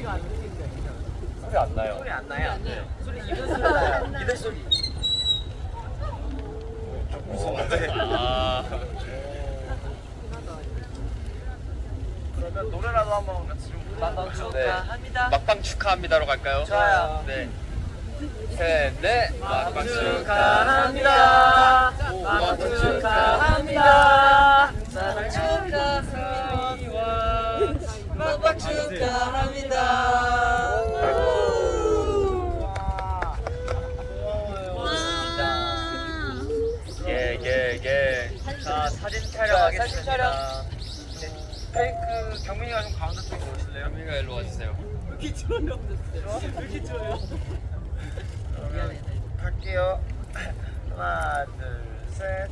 소리가 안 들리는데. 소리 안 나요. 소리 안 나요? 소리 이들 소리 나요. 이들 소리. 좀 무서운데. 아. 그러면 노래라도 한번 같이 좀. 네. 축하합니다. 막방 축하합니다로 갈까요? 좋아요. 네. 셋, 넷. 막방 축하합니다. 막방 축하합니다. 사랑 축하합니다. 막방 축하합니다. 예, 예, 예. 자, 사진 촬영하겠습니다. 사진 촬영. 페이크 경민이가 좀 가운데 쪽으로 오실래요? 현미가 일로 와주세요. 이렇게 좋아요. 이렇게 좋아요. 갈게요. 하나, 둘, 셋.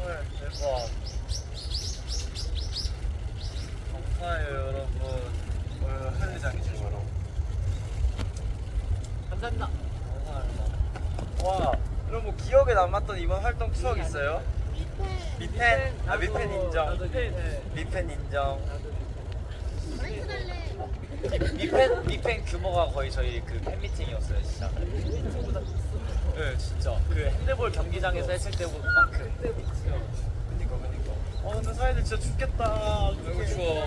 헐, 대박. 감사해요, 여러분. 오늘 회장이죠, 바로. 감사합니다. 감사합니다. 와, 여러분 기억에 남았던 이번 활동 추억 있어요? 미팬, 아 미팬 인정. 미팬 인정. 미팬 미팬 규모가 거의 저희 그 팬미팅이었어요 진짜. 네 진짜 그 핸드볼 경기장에서 했을 때만큼. 그니까 그니까. 어 근데 사이들 진짜 죽겠다. 너무 추워.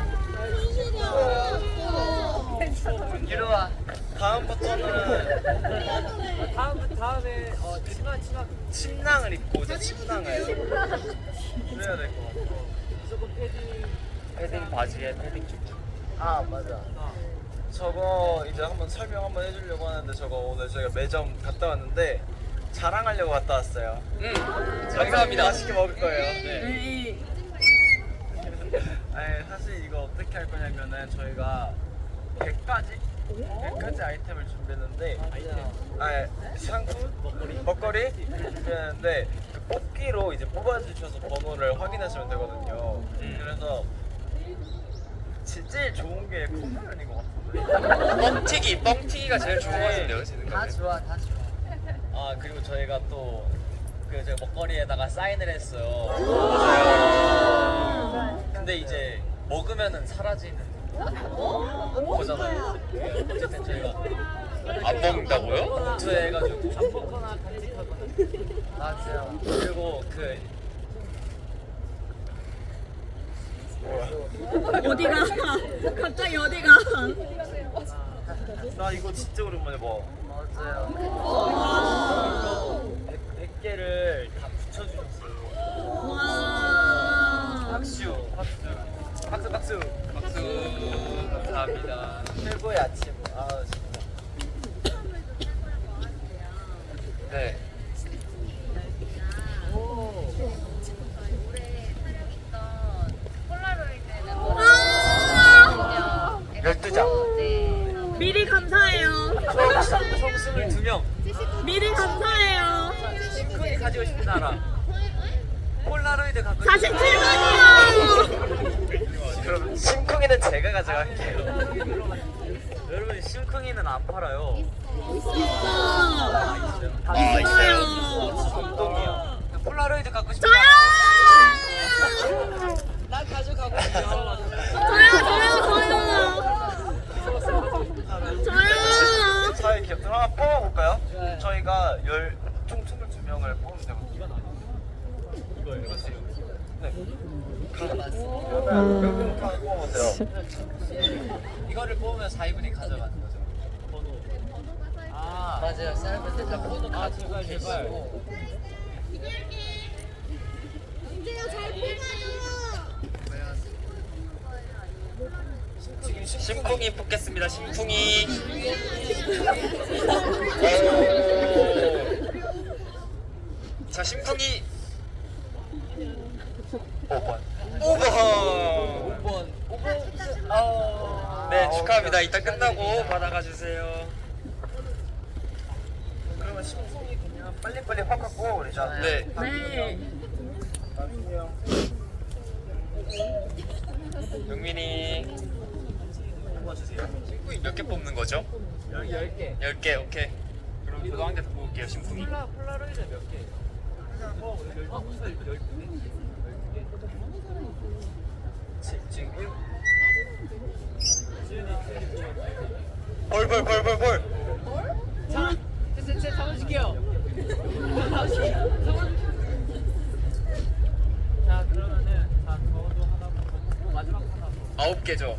이리와. 다음부터는 다음 다음에 어 치마 치마 침낭을 입고 제 침낭을 그래야 될 것 같아. 무조건 패딩 패딩 바지에 패딩 쭉쭉. 아 맞아. 저거 이제 한번 설명 한번 해주려고 하는데 저거 오늘 저희가 매점 갔다 왔는데 자랑하려고 갔다 왔어요. 응. 감사합니다. 맛있게 먹을 거예요. 네. 아니 사실 이거 어떻게 할 거냐면은 저희가 100가지 100가지 아이템을 준비했는데 아 상품 먹거리 먹거리 준비했는데 그 뽑기로 이제 뽑아주셔서 번호를 확인하시면 되거든요. 음. 그래서 제- 제일 좋은 게 컵라면인 것 같은데. 뻥튀기, 뻥튀기가 제일 좋은 것 같은데요, 제 생각에. 좋아 다 좋아 아 그리고 저희가 또 그 제가 먹거리에다가 사인을 했어요. 근데 이제 먹으면은 사라지는 거잖아요. 어쨌든 저희가 안 먹는다고요? 투해가지고 간직하거나 맞아요. 그리고 그 어디가? 갑자기 어디가? 나 이거 진짜 오랜만에 봐. 맞아요. 감사합니다. 최고의 아침. 아 진짜. 네. 올해 촬영했던 폴라로이드는 와. 12장. 네. 미리 감사해요. 총, 총 22명. 미리 감사해요. 심쿵이 가지고 싶은 나라. 폴라로이드 갖고 47번이요. 그럼 심쿵이는 제가 가져갈게요. 여러분 심쿵이는 안 팔아요. 있어. 아, 있어요. 감동이요. 폴라로이드 갖고 싶다. 저요. 난 가져가고 싶어 저요. 저요. 저요. 저요. 저희 기업들 하나 뽑아볼까요? 저희가 열총 22명을 뽑으면 되거든요. 이거요? 이거요. 네. 그러면 몇분 뽑아보세요. 이거를 뽑으면 4인분이 가져가는 거죠. 번호. 아 맞아요 번호 아, 제발, 제발. 심쿵이 뽑겠습니다, 심쿵이. 오. 자, 심쿵이. 5번. 5번. 5번. 5번. 아. 네, 축하합니다. 이따 끝나고 받아가 주세요. 빨리빨리 확 갖고 오자. 네. 네. 영민이. 몇 개 뽑는 거죠? 10개. 10개, 오케이. 그럼 저도 한개 뽑을게요, 신분이. 폴라로이드 몇 개? 벌, 벌, 벌, 벌, 벌. 자, 제, 제, 잡아줄게요. 자, 그러면은 자 저도 하나 보고 마지막 하나 더. 아홉 개죠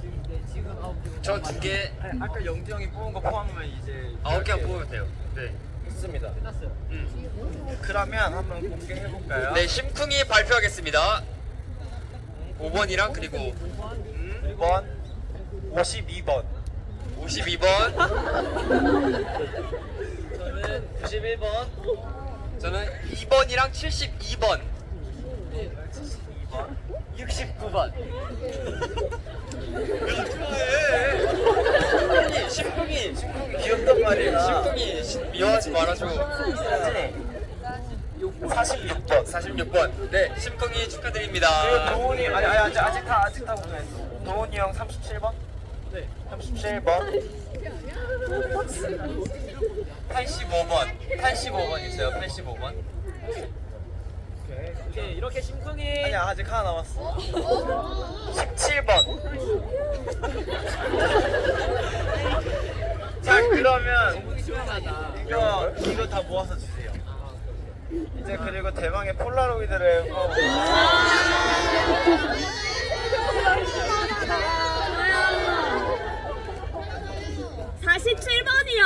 지금 네, 지금 아홉 개. 저 두 개 아니, 아까 영지 형이 뽑은 거 포함하면 이제 아홉 개 뽑으면 돼요 네 있습니다. 끝났어요. 음. 그러면 한번 공개해 볼까요? 네 심쿵이 발표하겠습니다 5번이랑 그리고 음, 5번, 52번. 52번 저는 91번. 저는 2번이랑 72번 2번. 69번 심쿵이 심쿵이 귀엽단 말이야. 심쿵이 심- 미워하지 말아줘 사진이 46번. 46번 네 심쿵이 축하드립니다 그리고 도훈이 아니 아니 아직 아직 다 아직 다 공개했어. 도훈이 형 37번. 네. 37번. 85번 85번 있어요 85번 오케이 이렇게 심쿵이. 아니야 아직 하나 남았어. 17번. 자 그러면 시원하다. 이거 이거 다 모아서 주세요. 이제 그리고 대망의 폴라로이드를 뽑고 사십칠번이요.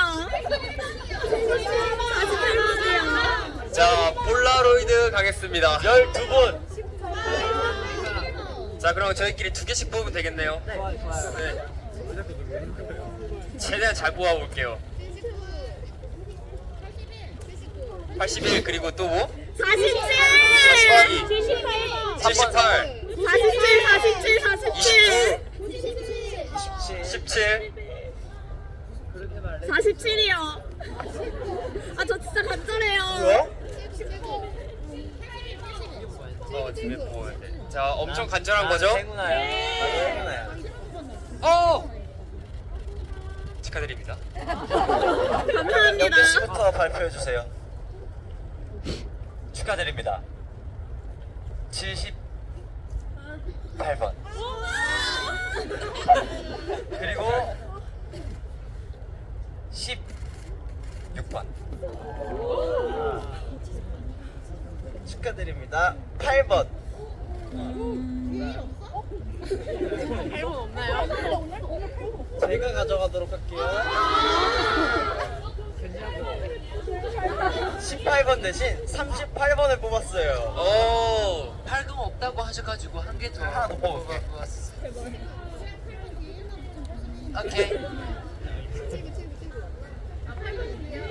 사십칠번이요. 자 폴라로이드 가겠습니다 12분. 자 그럼 저희끼리 두 개씩 뽑으면 되겠네요. 네 최대한 잘 뽑아볼게요 81 그리고 또 뭐? 사십칠. 칠십팔. 78. 78 사십칠, 사십칠, 사십칠. 17 그렇게 말해. 47이요. 아, 저 진짜 간절해요. 뭐야? 어 집에 뽑아야 돼 자 엄청 간절한 거죠? 행운아야. 행운아야. 어! 축하드립니다 감사합니다. 영재 씨부터 발표해 주세요. 축하드립니다. 78번. 그리고 16번. 축하드립니다. 8번. 8번 없나요? 제가 가져가도록 할게요. 18번 대신 38번을 뽑았어요. 오 8금 없다고 하셔가지고 한 개 더. 하나 더 뽑을게. 오케이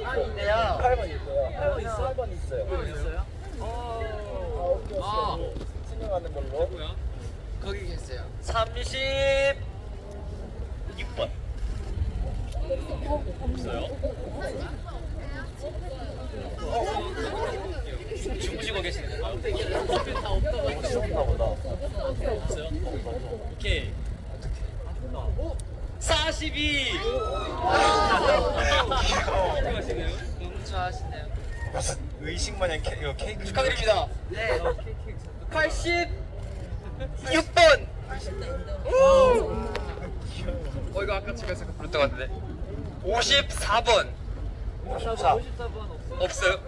아 있네요. 8번 있어요. 8번 있어? 8번 있어요. 8번 있어요? 어. 아, 진행하는 걸로. 거기 계세요. 36번. 주무시고 계시는 건가요? 다 없다고. 쉬었나 보다. 오케이 42 너무 좋아하시네요. 무슨 의식 마냥 케이크 축하드립니다 네. 어, 케이크. 86번 어 이거 아까 집에서 불렀던 것 같은데 54번 54. 54번 없어. 없어요?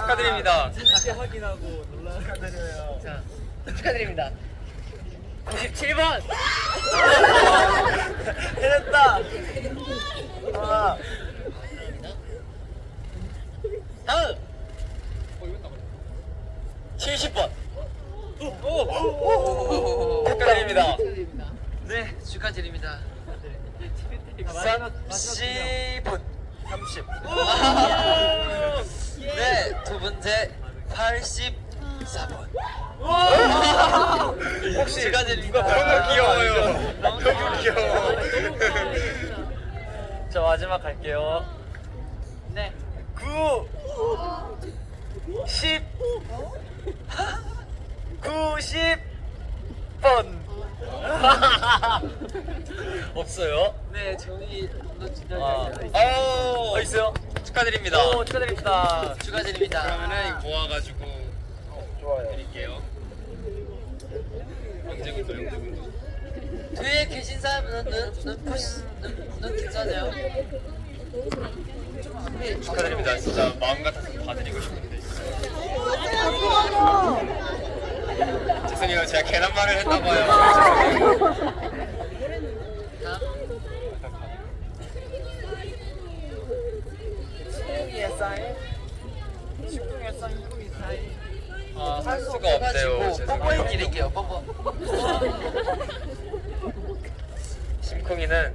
축하드립니다 다시 확인하고 놀라. 축하드려요. 자, 축하드립니다. 97번. 해냈다. 아, 다음. 70번 축하드립니다 축하드립니다. 네 축하드립니다 마지막 마지막 30분. 30. 네 두 번째 84번 혹시 축하드립니다 누가 너무 귀여워요 너무 귀여워 자 마지막 갈게요. 네. 9 10 90번 없어요? 네, 저희 너 진짜 아. 어 있어요? 축하드립니다 오 축하드립니다. 축하드립니다. 그러면은 이거 모아가지고 좋아요. 드릴게요 영재군도 영재군도 뒤에 계신 사람은 눈눈눈 푸시 눈눈 괜찮아요? 축하드립니다. 진짜 마음 같아서 봐드리고 싶은데. 죄송해요. 제가 계란말을 했나봐요. 사인? 사인? 아, 할 수가 없대요. 죄송해요. 드릴게요. 뽀뽀. 심쿵이는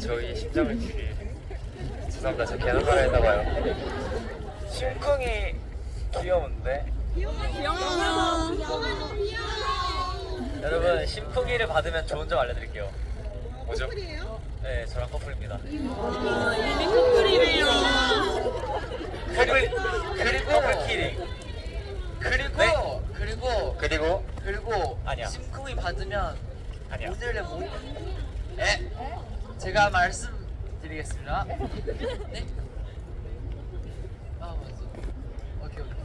저희 심장을 드릴. 죄송합니다. 제가 계란말을 했나봐요. 심쿵이 귀여운데? 귀여워. 여러분 심쿵이를 받으면 좋은 점 알려드릴게요. 뭐죠? 네, 저랑 커플입니다. 커플이래요. 커플 그리고 커플 키링. 그리고 네? 그리고 그리고 그리고 아니야. 심쿵이 받으면 아니야. 오늘의 모 에? 제가 말씀드리겠습니다. 네? 아 맞아. 오케이 오케이.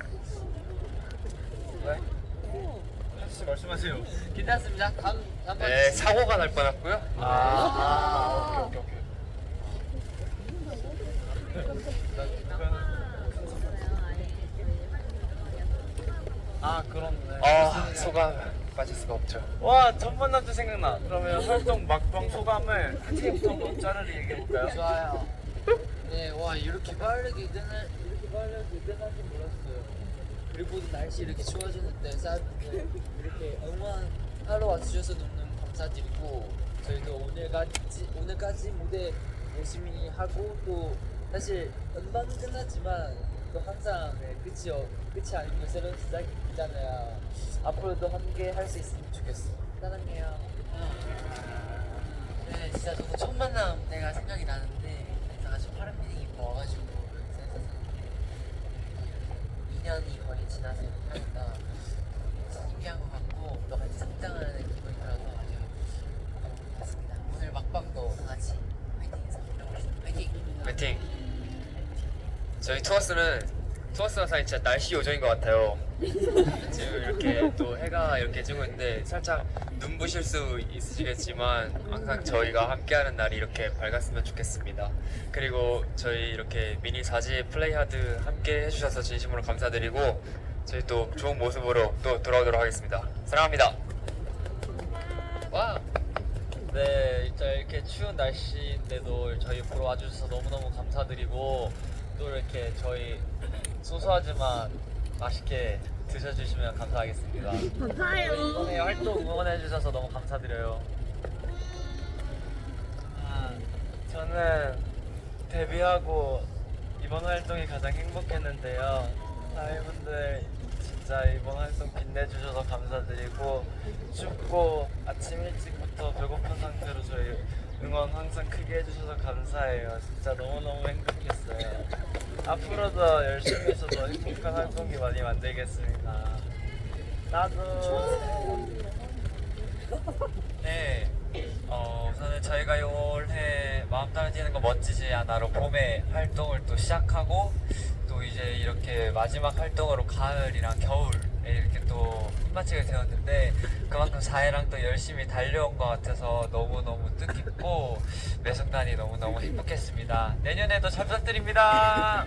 왜? 혹시 말씀하세요. 괜찮습니다. 다음 다음 번. 네, 사고가 날 뻔했고요. 아, 아 오케이, 오케이, 아, 그렇네. 아, 소감 빠질 수가 없죠. 와, 첫 만남도 생각나. 그러면 활동 막방 소감을 한 팀부터 한번 짜르르 얘기해볼까요? 좋아요. 네, 와 이렇게 빠르게 끝날 이렇게 빠르게 끝날 줄 몰랐어요. 그리고 날씨 이렇게 추워지는데 사람들 이렇게 응원하러 와주셔서 너무 감사드리고 저희도 오늘까지 오늘까지 무대 열심히 하고 또 사실 음반은 끝났지만 또 항상 네, 끝이 어, 끝이 아니고 새로운 시작이잖아요. 앞으로도 함께 할 수 있으면 좋겠어. 사랑해요. 네, 진짜 저도 첫 만남 때가 생각이 나는데 다 같이 파란 비딩 입고 와가지고 센터 2년이 거의 지나서 하니까 신기한 것 같고 또 같이 성장하는 기분이 들어서 아주 너무 좋습니다. 오늘 막방도 다 같이 파이팅해서. 파이팅! 화이팅! 저희 투어스는 투어스가 사실 진짜 날씨 요정인 것 같아요. 지금 이렇게 또 해가 이렇게 지고 있는데 살짝 눈부실 수 있으시겠지만 항상 저희가 함께하는 날이 이렇게 밝았으면 좋겠습니다. 그리고 저희 이렇게 미니 사지 플레이하드 함께 해주셔서 진심으로 감사드리고 저희 또 좋은 모습으로 또 돌아오도록 하겠습니다. 사랑합니다. 와! 네, 진짜 이렇게 추운 날씨인데도 저희 보러 와주셔서 너무너무 감사드리고 또 이렇게 저희 소소하지만 맛있게 드셔주시면 감사하겠습니다. 감사해요. 이번에 활동 응원해주셔서 너무 감사드려요. 아, 저는 데뷔하고 이번 활동이 가장 행복했는데요. 사회분들 진짜 이번 활동 빛내주셔서 감사드리고 춥고 아침 일찍부터 배고픈 상태로 저희 응원 항상 크게 해주셔서 감사해요. 진짜 너무너무 행복했어요. 앞으로도 열심히 해서 더 행복한 활동이 많이 만들겠습니다. 나도 네, 어, 우선은 저희가 올해 마음 뛰는 거 멋지지 않아로 봄에 활동을 또 시작하고 또 이제 이렇게 마지막 활동으로 가을이랑 겨울에 이렇게 또 끝마치게 되었는데 그만큼 사회랑 또 열심히 달려온 것 같아서 너무너무 뜻깊고 매 순간이 너무너무 행복했습니다. 내년에도 잘 부탁드립니다.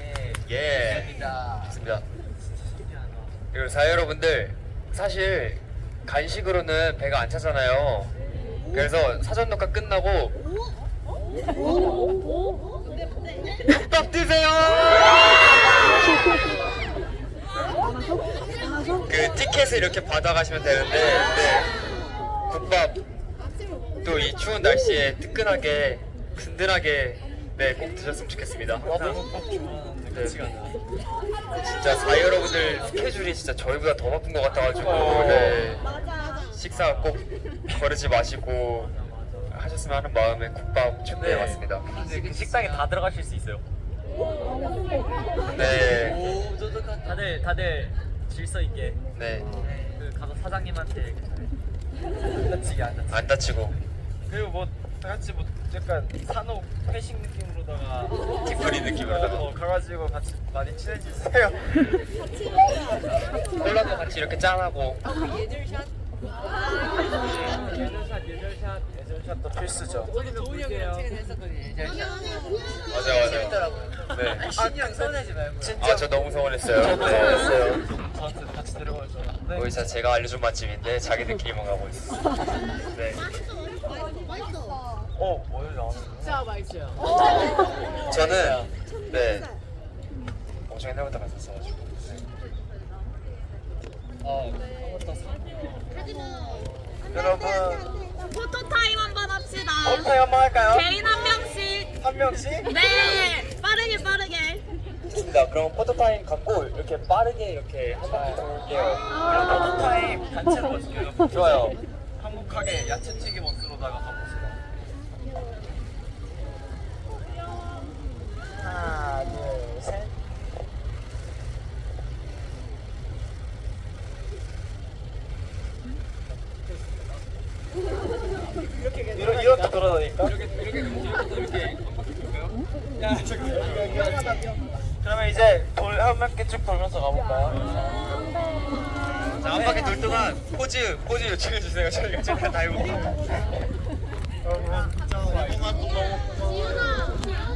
예. 예. 감사합니다. 좋습니다. 그리고 사회 여러분들 사실 간식으로는 배가 안 차잖아요. 그래서 사전 녹화 끝나고 국밥 드세요. 그 티켓을 이렇게 받아가시면 되는데 네. 국밥 또이 추운 날씨에 뜨끈하게 든든하게 네 꼭 드셨으면 좋겠습니다. 국밥 좋아하는데 같이 가자. 진짜 사회 여러분들 스케줄이 진짜 저희보다 더 바쁜 것 같아가지고 네. 식사 꼭 거르지 마시고 하셨으면 하는 마음에 국밥 준비해봤습니다. 근데 그 식당에 다 들어가실 수 있어요. 네, 오, 저도 가 다들 다들 질서 있게 네, 그 가서 사장님한테 잘해. 안 다치게 안 다치게. 안 다치고 그리고 뭐다 같이 뭐 약간 산옥 회식 느낌으로다가 디프리 느낌으로다가 어, 가가지고 같이 많이 친해지세요. 콜라도 같이 이렇게 짠하고 예절샷도 필수죠. 맞아요, 맞아 요. 재밌더라고요. 네. 신이랑 서운하지 말고. 아, 저 너무 서운했어요. 저도 네. 서운했어요. 저한테 같이 데려갈 줄 알았는데. 거기 진짜 제가 알려준 맛집인데 자기들끼리만 가고 있어. 네. 어, 오늘 나오는 거. 저는 네. 엄청 옛날부터 갔었어가지고. 어, 여러분, 포토 타임 한번 합시다. 포토 한번 할까요? 개인 한 명씩. 한 명씩? 네. 빠르게 빠르게. 좋습니다. 그럼 포토타임 갖고 이렇게 빠르게 이렇게 한 바퀴 돌게요. 그럼 포토타임 단체로 가줄게요. 좋아요. 한국하게 야채튀김 옷으로다가 가봅시다. 하나, 둘, 셋. 이렇게 이렇게 돌아다니까? 그러면 이제 돌 한 바퀴 쭉 돌면서 가볼까요? 자, 한 바퀴 돌 동안 포즈 포즈 요청해 주세요. 저희가 너무 너무 고마워요.